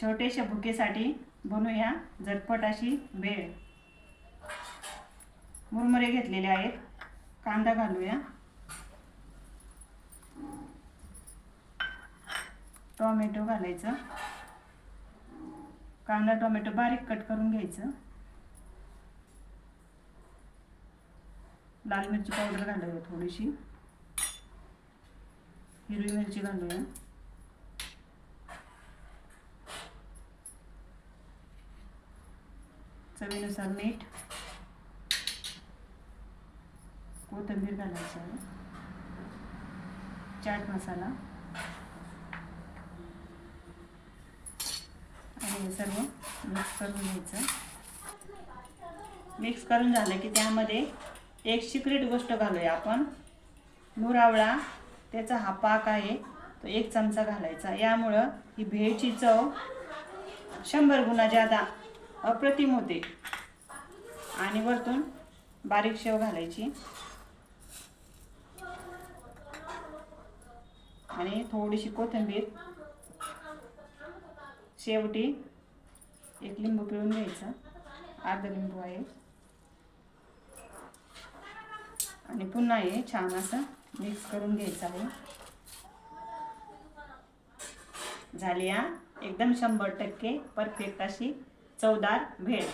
छोटेशा भुकेसाठी बनवूया झटपट अशी भेळ मुरमुरे घेतलेले आहेत. कांदा घालूया. टोमॅटो घालायचं. कांदा टोमॅटो बारीक कट करून घ्यायचं. लाल मिरची पावडर घालूया थोडीशी. हिरवी मिरची घालूया. चवीनुसार मीठ कोथिंबीर घालायचं आहे चाट मसाला आणि हे सर्व मिक्स करून घ्यायचं. मिक्स करून झालं की त्यामध्ये एक सिक्रेट गोष्ट घालूया आपण. मुरावळा त्याचा हा पाक आहे तो एक चमचा घालायचा. यामुळं ही भेळची चव शंभर गुणा जादा अप्रतिम होते. आणि वरतून बारीक शेव घालायची. आणि थोडीशी कोथिंबीर शेवटी एक लिंबू पिळून घ्यायचं. अर्धा लिंबू आहे. आणि पुन्हा हे छान असं मिक्स करून घ्यायचं आहे. झाली हा? एकदम शंभर टक्के परफेक्ट अशी चवदार भेळ.